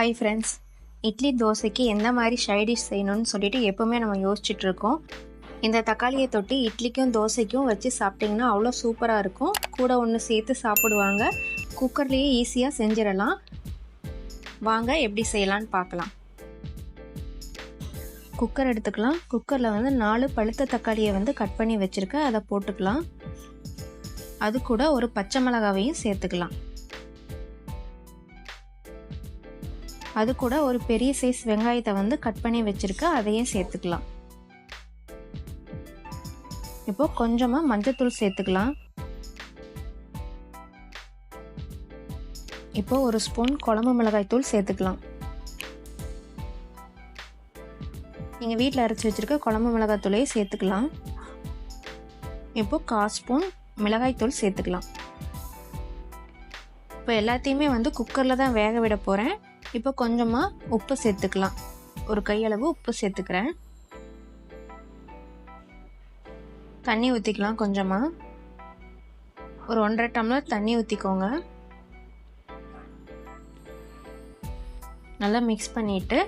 Hi friends idli தோசைக்கு எந்த மாதிரி சைடிஷ் செய்யணும்னு சொல்லிட்டு எப்போவுமே நம்ம யோசிச்சுட்டு இருக்கோம். இந்த தக்காளியை தொட்டி இட்லிக்கும் தோசைக்கும் வச்சு சாப்பிட்டிங்கன்னா அவ்வளோ சூப்பராக இருக்கும். கூட ஒன்று சேர்த்து சாப்பிடுவாங்க. குக்கர்லேயே ஈஸியாக செஞ்சிடலாம். வாங்க எப்படி செய்யலான்னு பார்க்கலாம். குக்கர் எடுத்துக்கலாம். குக்கரில் வந்து நாலு பழுத்த தக்காளியை வந்து கட் பண்ணி வச்சுருக்கேன். அதை போட்டுக்கலாம். அது கூட ஒரு பச்சை மிளகாவையும் சேர்த்துக்கலாம். அது கூட ஒரு பெரிய சைஸ் வெங்காயத்தை வந்து கட் பண்ணி வச்சுருக்கேன் அதையும் சேர்த்துக்கலாம். இப்போது கொஞ்சமாக மஞ்சத்தூள் சேர்த்துக்கலாம். இப்போது ஒரு ஸ்பூன் குழம்பு மிளகாய் தூள் சேர்த்துக்கலாம். நீங்கள் வீட்டில் அரைச்சி வச்சுருக்க குழம்பு மிளகாய் தூளையும் சேர்த்துக்கலாம். இப்போது கால் ஸ்பூன் மிளகாய்த்தூள் சேர்த்துக்கலாம். இப்போ எல்லாத்தையுமே வந்து குக்கரில் தான் வேக விட போகிறேன் இப்போ கொஞ்சமாக உப்பு சேர்த்துக்கலாம். ஒரு கையளவு உப்பு சேர்த்துக்கிறேன். தண்ணி ஊற்றிக்கலாம் கொஞ்சமாக ஒரு ஒன்றரை டம்ளர் தண்ணி ஊற்றிக்கோங்க நல்லா மிக்ஸ் பண்ணிவிட்டு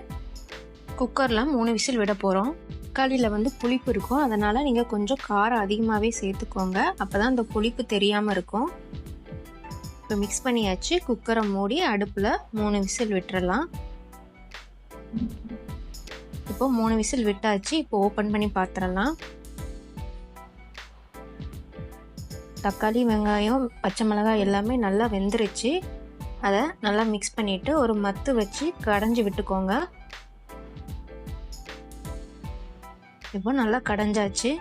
குக்கரில் மூணு விசில் விட போகிறோம் தக்காளியில் வந்து புளிப்பு இருக்கும். அதனால் நீங்கள் கொஞ்சம் காரம் அதிகமாகவே சேர்த்துக்கோங்க. அப்போ தான் அந்த புளிப்பு தெரியாமல் இருக்கும். இப்போ மிக்ஸ் பண்ணியாச்சு. குக்கரை மூடி அடுப்பில் மூணு விசில் விட்டுறலாம். இப்போ மூணு விசில் விட்டாச்சு. இப்போ ஓப்பன் பண்ணி பார்த்துடலாம் தக்காளி வெங்காயம் பச்சை மிளகாய் எல்லாமே நல்லா வெந்துருச்சு. அதை நல்லா மிக்ஸ் பண்ணிவிட்டு ஒரு மத்து வச்சு கடைஞ்சி விட்டுக்கோங்க. இப்போ நல்லா கடைஞ்சாச்சு.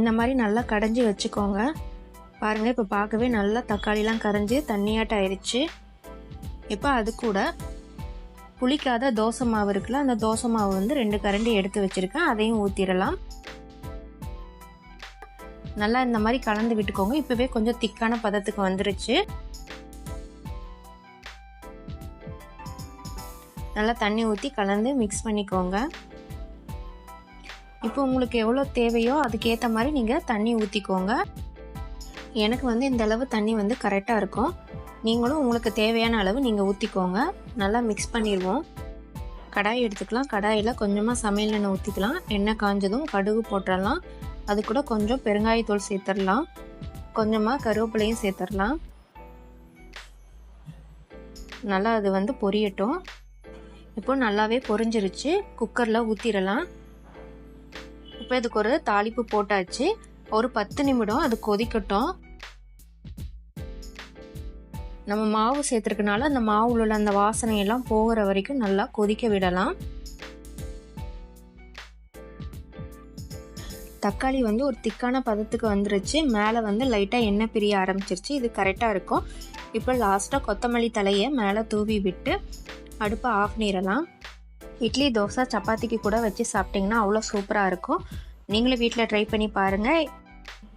இந்த மாதிரி நல்லா கடைஞ்சி வச்சுக்கோங்க. பாருங்கள் இப்போ பார்க்கவே நல்லா தக்காளிலாம் கரைஞ்சி தண்ணியாட்டம் ஆயிடுச்சு இப்போ அது கூட புளிக்காத தோசை மாவு இருக்குல்ல அந்த தோசை மாவு வந்து ரெண்டு கரண்டி எடுத்து வச்சுருக்கேன். அதையும் ஊற்றிடலாம் நல்லா இந்த மாதிரி கலந்து விட்டுக்கோங்க. இப்போவே கொஞ்சம் திக்கான பதத்துக்கு வந்துருச்சு. நல்லா தண்ணி ஊற்றி கலந்து மிக்ஸ் பண்ணிக்கோங்க. இப்போ உங்களுக்கு எவ்வளோ தேவையோ அதுக்கேற்ற மாதிரி நீங்கள் தண்ணி ஊற்றிக்கோங்க எனக்கு வந்து இந்த அளவு தண்ணி வந்து கரெக்டாக இருக்கும். நீங்களும் உங்களுக்கு தேவையான அளவு நீங்கள் ஊற்றிக்கோங்க நல்லா மிக்ஸ் பண்ணிடுவோம் கடாய் எடுத்துக்கலாம். கடாயில் கொஞ்சமாக சமையல் எண்ணெய் ஊற்றிக்கலாம் எண்ணெய் காஞ்சதும் கடுகு போட்டுடலாம் அது கூட கொஞ்சம் பெருங்காயத்தூள் சேர்த்துடலாம். கொஞ்சமாக கருவேப்பிலையும் சேர்த்துடலாம். நல்லா அது வந்து பொரியட்டும். இப்போ நல்லாவே பொரிஞ்சிருச்சு. குக்கரில் ஊற்றிடலாம் இப்போ இதுக்கு ஒரு தாளிப்பு போட்டாச்சு. ஒரு பத்து நிமிடம் அது கொதிக்கட்டும். நம்ம மாவு சேர்த்துருக்கனால அந்த மாவுல உள்ள அந்த வாசனையெல்லாம் போகிற வரைக்கும் நல்லா கொதிக்க விடலாம். தக்காளி வந்து ஒரு திக்கான பதத்துக்கு வந்துருச்சு. மேலே வந்து லைட்டாக எண்ணெய் பிரிய ஆரம்பிச்சிருச்சு. இது கரெக்டாக இருக்கும். இப்போ லாஸ்ட்டாக கொத்தமல்லி தலையை மேலே தூவி விட்டு அடுப்பை ஆஃப் பண்ணிடலாம். இட்லி தோசை சப்பாத்திக்கு கூட வச்சு சாப்பிட்டிங்கன்னா அவ்வளோ சூப்பராக இருக்கும். நீங்களும் வீட்டில் ட்ரை பண்ணி பாருங்கள்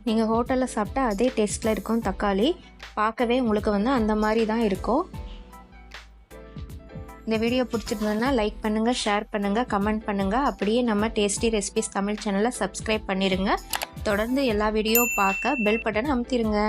நீங்கள் ஹோட்டலில் சாப்பிட்டா அதே டேஸ்ட்டில் இருக்கும் தக்காளி. பார்க்கவே உங்களுக்கு வந்து அந்த மாதிரி தான் இருக்கும். இந்த வீடியோ பிடிச்சிருந்ததுன்னா லைக் பண்ணுங்கள் ஷேர் பண்ணுங்கள் கமெண்ட் பண்ணுங்கள் அப்படியே நம்ம டேஸ்டி ரெசிபிஸ் தமிழ் சேனலை சப்ஸ்கிரைப் பண்ணிடுங்க தொடர்ந்து எல்லா வீடியோ பார்க்க பெல் பட்டன் அமுத்திடுங்க